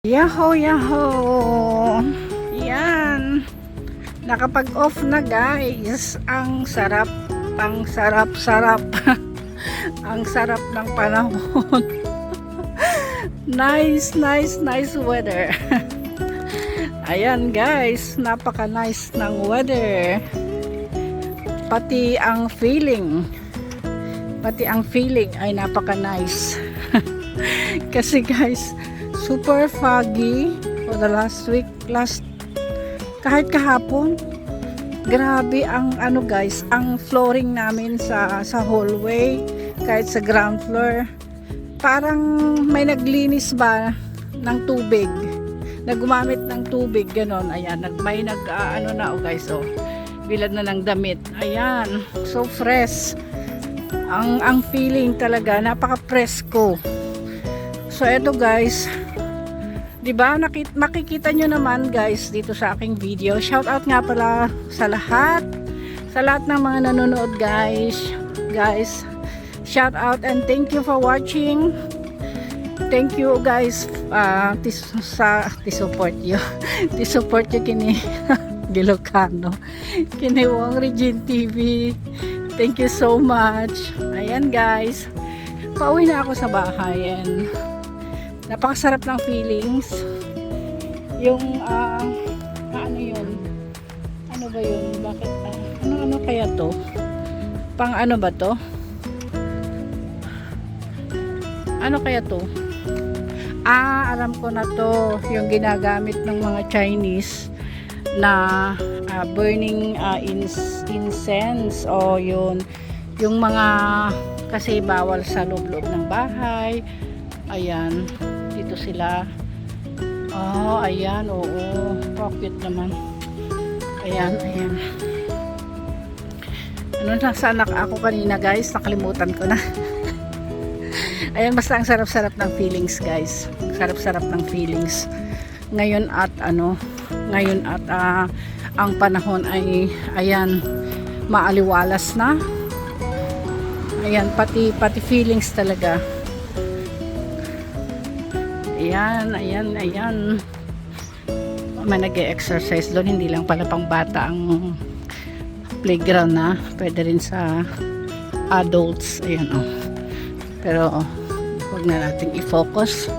Yaho, yaho! Yan! Nakapag-off na guys. Ang sarap, ang sarap, sarap. ang sarap ng panahon. nice, nice, nice weather. Ayan guys, napaka-nice ng weather. Pati ang feeling, pati ang feeling ay napaka-nice. Kasi guys, super foggy for the last week, last kahit kahapon. Grabe ang ano guys, ang flooring namin sa sa hallway, kahit sa ground floor. Parang may naglinis ba ng tubig. Nagumamit ng tubig ganon. Ayan, nag may nag ah, ano na oh guys oh. Bilad na ng damit. Ayan, so fresh. Ang ang feeling talaga napaka-presko. So eto guys, 'di ba? Makikita nyo naman guys dito sa aking video. Shout out nga pala sa lahat. Sa lahat ng mga nanonood guys. Guys, shout out and thank you for watching. Thank you guys uh, tis, sa support you. support you kini Gilocano. Kini Wong Regine TV. Thank you so much. Ayan guys. Pauwi na ako sa bahay and napakasarap ng feelings. Yung ah ano yun? Ano ba yun? Bakit ah, ano ano kaya to? Pang ano ba to? Ano kaya to? Ah alam ko na to. Yung ginagamit ng mga Chinese na ah, burning ah, ins- incense o yun yung mga kasi bawal sa loob-loob ng bahay. Ayan dito sila. Oh ayan oo cute naman. Ayan ayan. Ano nasa anak ako kanina guys? Nakalimutan ko na. Ayan basta ang sarap-sarap ng feelings guys. Sarap-sarap ng feelings. Ngayon at ano ngayon at ah, ang panahon ay ayan maaliwalas na ayan pati pati feelings talaga Ayan, ayan, ayan. May nag exercise doon. Hindi lang pala pang bata ang playground na. Pwede rin sa adults. Ayan, oh. Pero, oh, huwag na natin i-focus.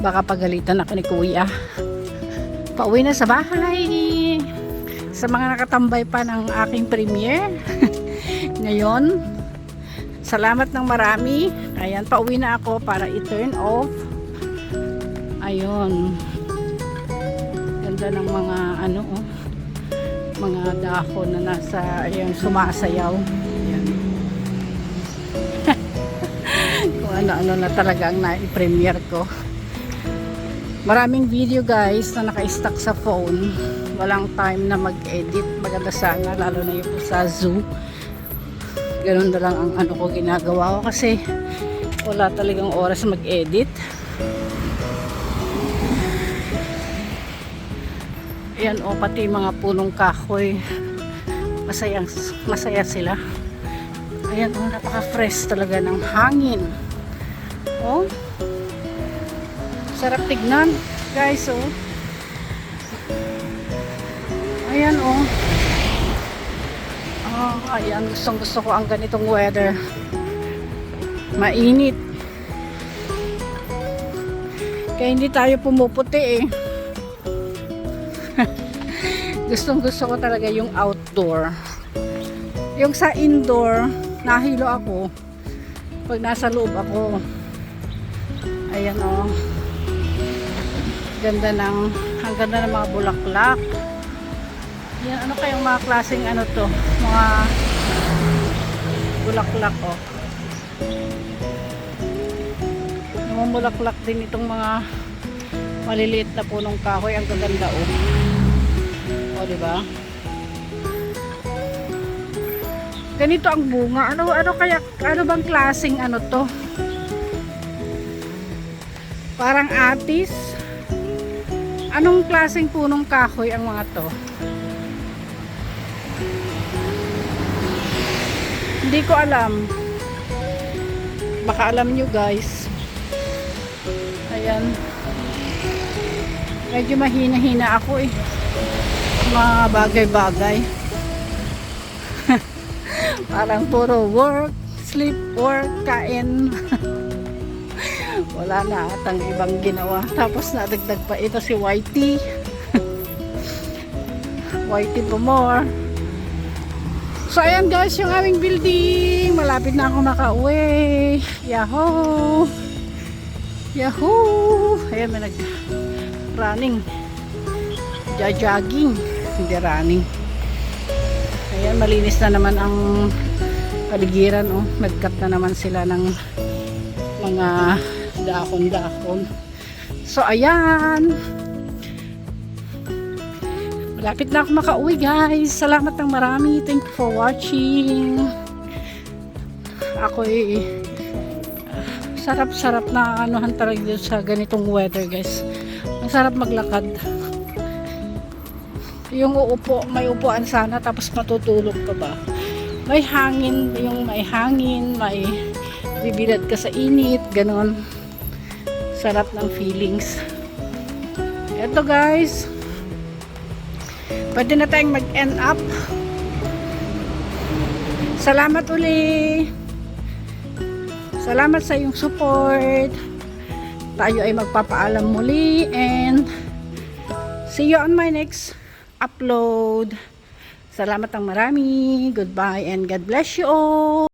Baka pagalitan ako ni kuya. Pauwi na sa bahay. Sa mga nakatambay pa ng aking premiere. Ngayon, salamat ng marami. Ayan, pauwi na ako para i-turn off. Ayun ganda ng mga ano oh, mga dahon na nasa ayun sumasayaw. Ayan. Kung ano-ano na talaga ang na-premiere ko. Maraming video guys na naka-stack sa phone walang time na mag-edit maganda sana lalo na yung sa zoo ganun na lang ang ano ko ginagawa ko kasi wala talagang oras mag-edit Ayan o, pati mga punong kahoy. Masaya, masaya sila. Ayan o, napaka-fresh talaga ng hangin. O, sarap tignan, guys o. Ayan o. Oh, ayan, gustong gusto ko ang ganitong weather. Mainit. Kaya hindi tayo pumuputi eh gustong gusto ko talaga yung outdoor yung sa indoor nahilo ako pag nasa loob ako ayan oh. ganda ng ang ganda ng mga bulaklak yan ano kayong mga klaseng ano to mga bulaklak oh. namumulaklak din itong mga maliliit na punong kahoy ang gaganda oh. O, di ba? Ganito ang bunga. Ano ano kaya ano bang klaseng ano to? Parang atis. Anong klaseng punong kahoy ang mga to? Hindi ko alam. Baka alam nyo guys. Ayan. Medyo mahina-hina ako eh. Mga bagay-bagay. Parang puro work, sleep, work, kain. Wala na atang ibang ginawa. Tapos nadagdag pa ito si Whitey. Whitey pa more. So ayan guys, yung aming building. Malapit na ako makauwi. Yahoo! Yahoo! Ayan, may nag running. Jogging. Hindi running. Ayan, malinis na naman ang paligiran. Oh. Nag-cut na naman sila ng mga dahon-dahon. So, ayan. Malapit na ako makauwi, guys. Salamat ng marami. Thank you for watching. Ako'y ah, sarap-sarap na anuhan talaga sa ganitong weather, guys. Ang sarap maglakad. Yung uupo, may upuan sana tapos matutulog ka ba? May hangin, yung may hangin, may bibilad ka sa init, ganon. Sarap ng feelings. Eto guys, pwede na tayong mag-end up. Salamat uli. Salamat sa iyong support. Tayo ay magpapaalam muli and see you on my next upload. Salamat ang marami. Goodbye and God bless you all.